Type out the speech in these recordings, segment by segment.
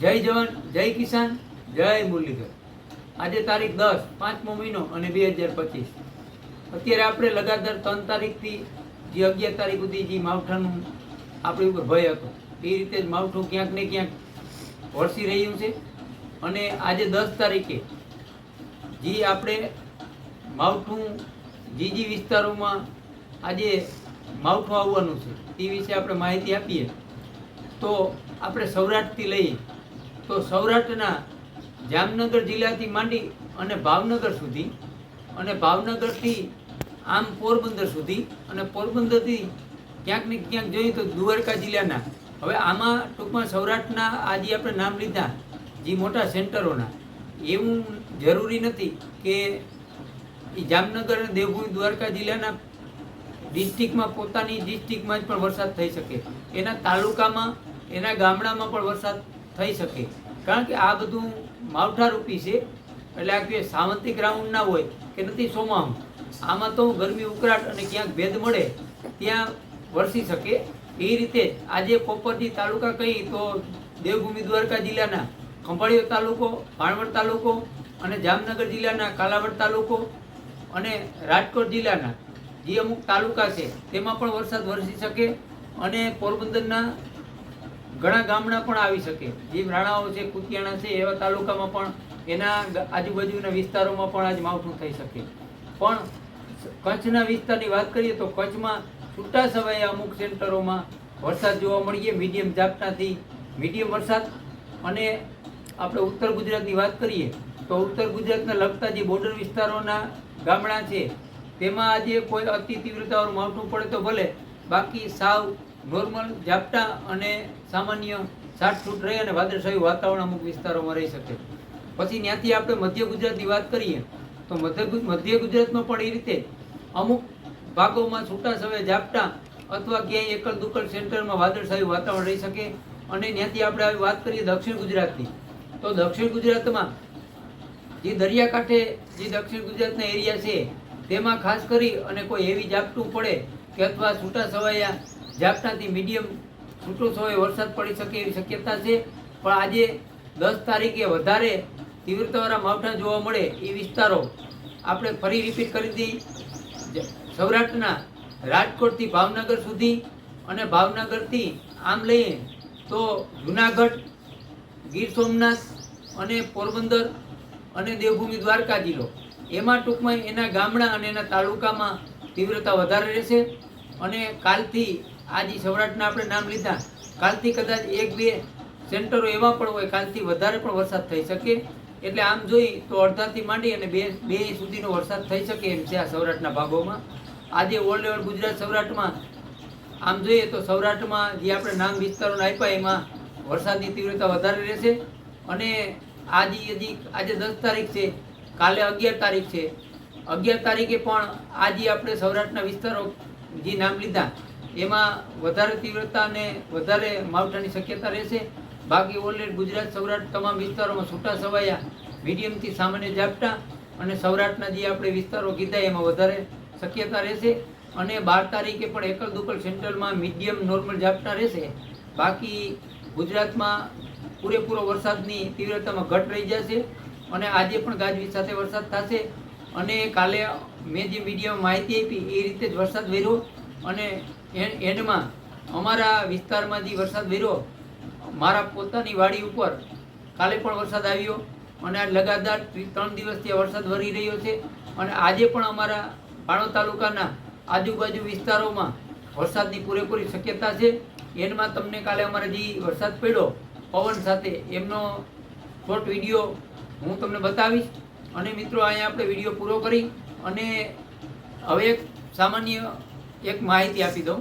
જય જવાન, જય કિસાન, જય મુરલીધર. આજે તારીખ દસ, પાંચમો મહિનો અને બે હજાર પચીસ. અત્યારે આપણે લગાતાર ત્રણ તારીખથી જે અગિયાર તારીખ સુધી જે માવઠાનું આપણી ઉપર ભય હતો, એ રીતે જ માવઠું ક્યાંક ને ક્યાંક વરસી રહ્યું છે. અને આજે દસ તારીખે જે આપણે માવઠું જે જે વિસ્તારોમાં આજે માવઠું આવવાનું છે, તે વિશે આપણે માહિતી આપીએ. તો આપણે સૌરાષ્ટ્રથી લઈએ. તો સૌરાષ્ટ્રના જામનગર જિલ્લાથી માંડી અને ભાવનગર સુધી અને ભાવનગરથી આમ પોરબંદર સુધી અને પોરબંદરથી ક્યાંક ને ક્યાંક જોઈએ તો દ્વારકા જિલ્લાના. હવે આમાં ટૂંકમાં સૌરાષ્ટ્રના આજે આપણે નામ લીધા, જે મોટા સેન્ટરોના, એવું જરૂરી નથી કે એ જામનગર અને દેવભૂમિ દ્વારકા જિલ્લાના ડિસ્ટ્રિક્ટમાં પોતાની ડિસ્ટ્રિક્ટમાં જ પણ વરસાદ થઈ શકે. એના તાલુકામાં, એના ગામડામાં પણ વરસાદ થઈ શકે. કારણ કે આ બધું માવઠારૂપી છે. એટલે આ કે સાવંતિક રાઉન્ડ ના હોય કે નથી સોમાહું આમાં તો ગરમી, ઉકળાટ અને ક્યાંક ભેદ મળે, ત્યાં વરસી શકે. એ રીતે આજે કોપરજી તાલુકા કહી તો દેવભૂમિ દ્વારકા જિલ્લાના, ખંભાળિયો તાલુકો, ભાણવડ તાલુકો અને જામનગર જિલ્લાના, કાલાવડ તાલુકો અને રાજકોટ જિલ્લાના જે અમુક તાલુકા છે, તેમાં પણ વરસાદ વરસી શકે અને પોરબંદરના ઘણા ગામડા પણ આવી શકે. જે રાણાઓ છે, કુતિયાણા છે, એવા તાલુકામાં પણ એના આજુબાજુના વિસ્તારોમાં પણ આજ માવઠું થઈ શકે. પણ કચ્છના વિસ્તારની વાત કરીએ તો કચ્છમાં છૂટા સમયે અમુક સેન્ટરોમાં વરસાદ જોવા મળીએ, મીડિયમ ઝાપટાથી મીડિયમ વરસાદ. અને આપણે ઉત્તર ગુજરાતની વાત કરીએ તો ઉત્તર ગુજરાતના લગતા જે બોર્ડર વિસ્તારોના ગામડા છે, તેમાં આજે કોઈ અતિ તીવ્રતાવાળું માવઠું પડે તો ભલે. બાકી સાવ નોર્મલ ઝાપટા અને સામાન્ય સાઠ છૂટ રહી અને વાદળછાયું વાતાવરણ અમુક વિસ્તારોમાં રહી શકે. પછી ત્યાંથી આપણે મધ્ય ગુજરાતની વાત કરીએ, તો મધ્ય મધ્ય ગુજરાતમાં પણ એ રીતે અમુક ભાગોમાં છૂટા સમયે ઝાપટા અથવા ક્યાંય એકલ દુકલ સેન્ટરમાં વાદળછાયું વાતાવરણ રહી શકે. અને ત્યાંથી આપણે આવી વાત કરીએ દક્ષિણ ગુજરાતની. તો દક્ષિણ ગુજરાતમાં જે દરિયાકાંઠે જે દક્ષિણ ગુજરાતના એરિયા છે, તેમાં ખાસ કરી અને કોઈ એવી ઝાપટું પડે કે અથવા છૂટા છવાયા ઝાપટાથી મીડિયમ છૂટો સમય વરસાદ પડી શકે એવી શક્યતા છે. પણ આજે દસ તારીખે વધારે તીવ્રતાવાળા માવઠા જોવા મળે એ વિસ્તારો આપણે ફરી રિપીટ કરી દઈ. સૌરાષ્ટ્રના રાજકોટથી ભાવનગર સુધી અને ભાવનગરથી આમ લઈએ તો જુનાગઢ, ગીર સોમનાથ અને પોરબંદર અને દેવભૂમિ દ્વારકા જિલ્લો. એમાં ટૂંકમાં એના ગામડા અને એના તાલુકામાં તીવ્રતા વધારે રહેશે અને કાલથી આ જે સૌરાષ્ટ્રના આપણે નામ લીધા. કાલથી કદાચ એક, બે સેન્ટરો એવા પણ હોય, કાલથી વધારે પણ વરસાદ થઈ શકે. એટલે આમ જોઈ તો અડધાથી માંડી અને બે બે સુધીનો વરસાદ થઈ શકે એમ છે આ સૌરાષ્ટ્રના ભાગોમાં. આજે ઓલ ઓવર ગુજરાત સૌરાષ્ટ્રમાં, આમ જોઈએ તો સૌરાષ્ટ્રમાં જે આપણે નામ વિસ્તારોને આપ્યા, એમાં વરસાદની તીવ્રતા વધારે રહેશે. અને આજે હજી, આજે દસ તારીખ છે, કાલે અગિયાર તારીખ છે. અગિયાર તારીખે પણ આજે આપણે સૌરાષ્ટ્રના વિસ્તારો જે નામ લીધા એમાં વધારે તીવ્રતા અને વધારે માવઠાની શક્યતા રહેશે. બાકી ઓલરેડી ગુજરાત, સૌરાષ્ટ્ર તમામ વિસ્તારોમાં છૂટા છવાયા, મીડિયમથી સામાન્ય ઝાપટા અને સૌરાષ્ટ્રના જે આપણે વિસ્તારો કીધા એમાં વધારે શક્યતા રહેશે. અને બાર તારીખે પણ એકલ દુકલ સેન્ટરમાં મીડિયમ નોર્મલ ઝાપટા રહેશે. બાકી ગુજરાતમાં પૂરેપૂરો વરસાદની તીવ્રતામાં ઘટ રહી જશે અને આજે પણ ગાજવીજ સાથે વરસાદ થશે. અને કાલે મેં જે મીડિયામાં માહિતી આપી એ રીતે જ વરસાદ વેર્યો અને એન્ડમાં અમારા વિસ્તારમાંથી વરસાદ વેર્યો મારા પોતાની વાડી ઉપર કાલે પણ વરસાદ આવ્યો અને લગાતાર ત્રણ દિવસથી વરસાદ વરી રહ્યો છે અને આજે પણ અમારા પાણો તાલુકાના આજુબાજુ વિસ્તારોમાં વરસાદની પૂરેપૂરી શક્યતા છે. એનમાં તમને કાલે અમારે જે વરસાદ પડ્યો, પવન સાથે એમનો શોર્ટ વીડિયો હું તમને બતાવીશ. અને મિત્રો, અહીંયા આપણે વીડિયો પૂરો કરી અને હવે સામાન્ય એક માહિતી આપી દઉં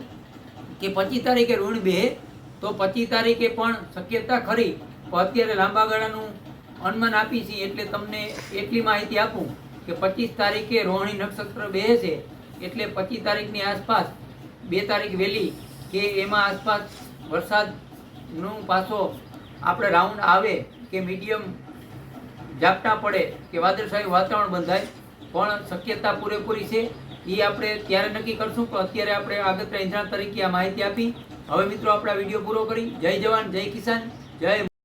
કે પચીસ તારીખે ઋણ બે, તો પચીસ તારીખે પણ શક્યતા ખરી પણ અત્યારે લાંબા ગાળાનું અનુમાન આપી છીએ, એટલે તમને એટલી માહિતી આપું કે પચીસ તારીખે રોહિણી નક્ષત્ર બે છે, એટલે પચીસ તારીખની આસપાસ, બે તારીખ વહેલી કે એમાં આસપાસ વરસાદનું પાછો આપણે રાઉન્ડ આવે કે મીડિયમ ઝાપટા પડે કે વાદળછાયું વાતાવરણ બંધાય, પણ શક્યતા પૂરેપૂરી છે. એ આપણે ત્યારે નક્કી કરશું પણ અત્યારે આપણે આગળ ઇન્જાણ તરીકે આ માહિતી આપી. હવે મિત્રો, આપણા વીડિયો પૂરો કરી. જય જવાન, જય કિસાન, જય